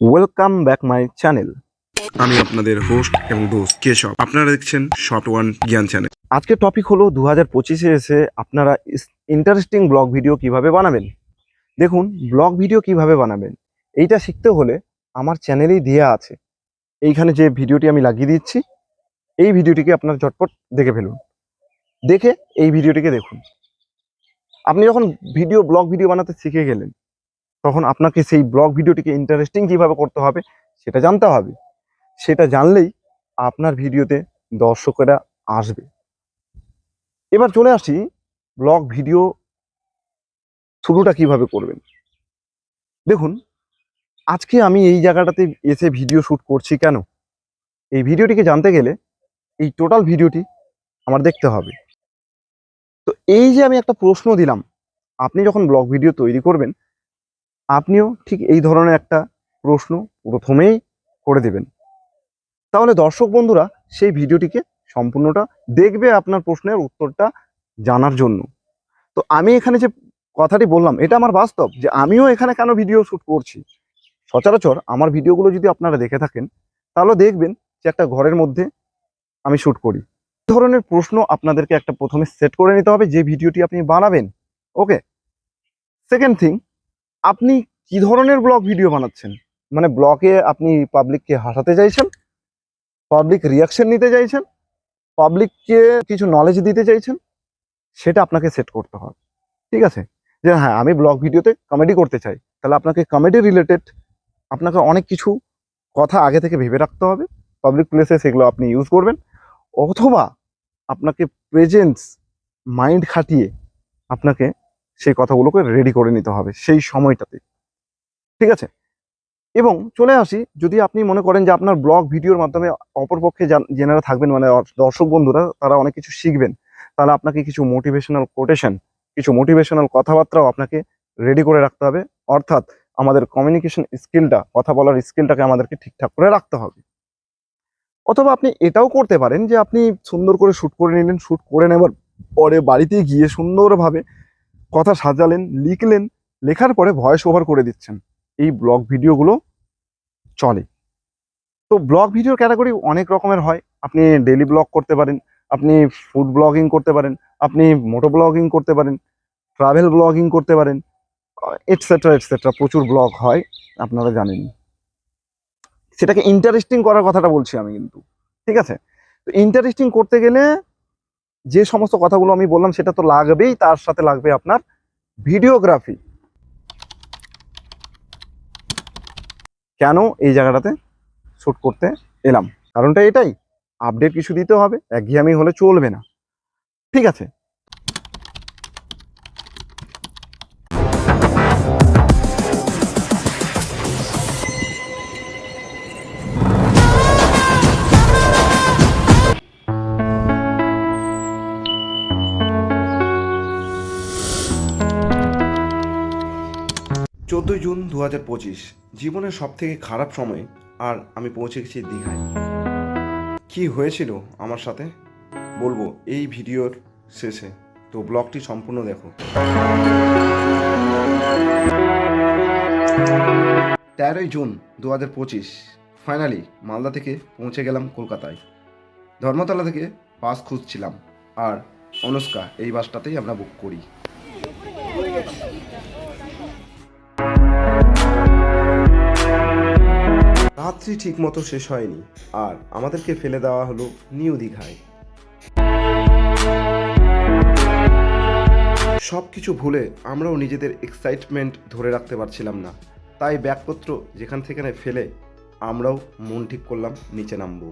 Welcome back my channel আমি আপনাদের host এবং দোস্ত কেশব। আপনারা দেখছেন শর্ট ওয়ান জ্ঞান চ্যানেল আজকে টপিক হলো দু হাজার পঁচিশে এসে আপনারা ইন্টারেস্টিং ব্লগ ভিডিও কীভাবে বানাবেন? দেখুন ব্লগ ভিডিও কীভাবে বানাবেন? এইটা শিখতে হলে আমার চ্যানেলেই দেওয়া আছে। এইখানে যে ভিডিওটি আমি লাগিয়ে দিচ্ছি এই ভিডিওটিকে আপনার ঝটপট দেখে ফেলুন। দেখে এই ভিডিওটিকে দেখুন। আপনি যখন ভিডিও ব্লগ ভিডিও বানাতে শিখে গেলেন তখন আপনাকে সেই ব্লগ ভিডিওটিকে ইন্টারেস্টিং কীভাবে করতে হবে সেটা জানতে হবে। সেটা জানলেই আপনার ভিডিওতে দর্শকেরা আসবে। এবার চলে আসি ব্লগ ভিডিও শুরুটা কীভাবে করবেন। দেখুন, আজকে আমি এই জায়গাটাতে এসে ভিডিও শ্যুট করছি কেন? এই ভিডিওটিকে জানতে গেলে এই টোটাল ভিডিওটি আমার দেখতে হবে। তো এই যে আমি একটা প্রশ্ন দিলাম, আপনি যখন ব্লগ ভিডিও তৈরি করবেন আপনিও ঠিক এই ধরনের একটা প্রশ্ন প্রথমেই করে দেবেন। তাহলে দর্শক বন্ধুরা, সেই ভিডিওটিকে সম্পূর্ণটা দেখবে আপনার প্রশ্নের উত্তরটা জানার জন্য। তো আমি এখানে যে কথাটি বললাম, এটা আমার বাস্তব যে আমিও এখানে কেন ভিডিও শ্যুট করছি? সচরাচর আমার ভিডিওগুলো যদি আপনারা দেখে থাকেন, তাহলে দেখবেন যে একটা ঘরের মধ্যে আমি শ্যুট করি। ধরনের প্রশ্ন আপনাদেরকে একটা প্রথমে সেট করে নিতে হবে যে ভিডিওটি আপনি বানাবেন। ওকে? সেকেন্ড থিং আপনি কি ধরনের ব্লগ ভিডিও বানাচ্ছেন? মানে ব্লগে আপনি পাবলিককে হাসাতে চাইছেন? পাবলিক রিয়াকশন নিতে চাইছেন? পাবলিককে কিছু নলেজ দিতে চাইছেন? সেটা আপনাকে সেট করতে হবে। ঠিক আছে? যে হ্যাঁ আমি ব্লগ ভিডিওতে কমেডি করতে চাই। তাহলে আপনাকে কমেডি রিলেটেড আপনাকে অনেক কিছু কথা আগে থেকে ভেবে রাখতে হবে। পাবলিক প্লেসে সেগুলো আপনি ইউজ করবেন। অথবা আপনাকে প্রেজেন্স মাইন্ড খাটিয়ে আপনাকে সেই কথাগুলোকে রেডি করে নিতে হবে সেই সময়টাতে। ঠিক আছে? এবং চলে আসি, যদি আপনি মনে করেন যে আপনার ব্লগ ভিডিওর মাধ্যমে অপরপক্ষে যেনারা থাকবেন মানে দর্শক বন্ধুরা, তারা অনেক কিছু শিখবেন, তাহলে আপনাকে কিছু মোটিভেশনাল কোটেশন কিছু মোটিভেশনাল কথাবার্তাও আপনাকে রেডি করে রাখতে হবে। অর্থাৎ আমাদের কমিউনিকেশন স্কিলটা কথা বলার স্কিলটাকে আমাদেরকে ঠিকঠাক করে রাখতে হবে। অথবা আপনি এটাও করতে পারেন যে আপনি সুন্দর করে শ্যুট করে নিলেন শ্যুট করে নেবার পরে বাড়িতে গিয়ে সুন্দরভাবে কথা সাজালেন, লিখলেন, লেখার পরে ভয়েস ওভার করে দিচ্ছেন। এই ব্লগ ভিডিওগুলো চলে। তো ব্লগ ভিডিওর ক্যাটাগরি অনেক রকমের হয়। আপনি ডেলি ব্লগ করতে পারেন, আপনি ফুড ব্লগিং করতে পারেন, আপনি মোটো ব্লগিং করতে পারেন ট্রাভেল ব্লগিং করতে পারেন এটসেট্রা এটসেট্রা প্রচুর ব্লগ হয়, আপনারা জানেন সেটাকে ইন্টারেস্টিং করার কথাটা বলছি আমি কিন্তু। ঠিক আছে? তো ইন্টারেস্টিং করতে গেলে যে সমস্ত কথাগুলো আমি বললাম, সেটা তো লাগবেই, তার সাথে লাগবে আপনার ভিডিওগ্রাফি। কেন এই জায়গাটাতে শ্যুট করতে এলাম? কারণটা এটাই আপডেট কিছু দিতে হবে, একঘেয়ামি হলে চলবে না। ঠিক আছে চোদ্দোই জুন দু হাজার পঁচিশ, জীবনের সব থেকে খারাপ সময় আর আমি পৌঁছে গেছি দীঘায়। কি হয়েছিল আমার সাথে? বলব এই ভিডিওর শেষে। তো ব্লগটি সম্পূর্ণ দেখো। তেরোই জুন দু হাজার পঁচিশ ফাইনালি মালদা থেকে পৌঁছে গেলাম কলকাতায়। ধর্মতলা থেকে বাস খুঁজছিলাম আর অনুষ্কা এই বাসটাতেই আমরা বুক করি। রাত্রি ঠিক মতো শেষ হয়নি। আর আমাদেরকে ফেলে দেওয়া হলো নিউ দীঘায়। সব কিছু ভুলে আমরাও নিজেদের এক্সাইটমেন্ট ধরে রাখতে পারছিলাম না। তাই ব্যাগপত্র যেখান থেকে ফেলে আমরাও মন ঠিক করলাম, নিচে নামবো।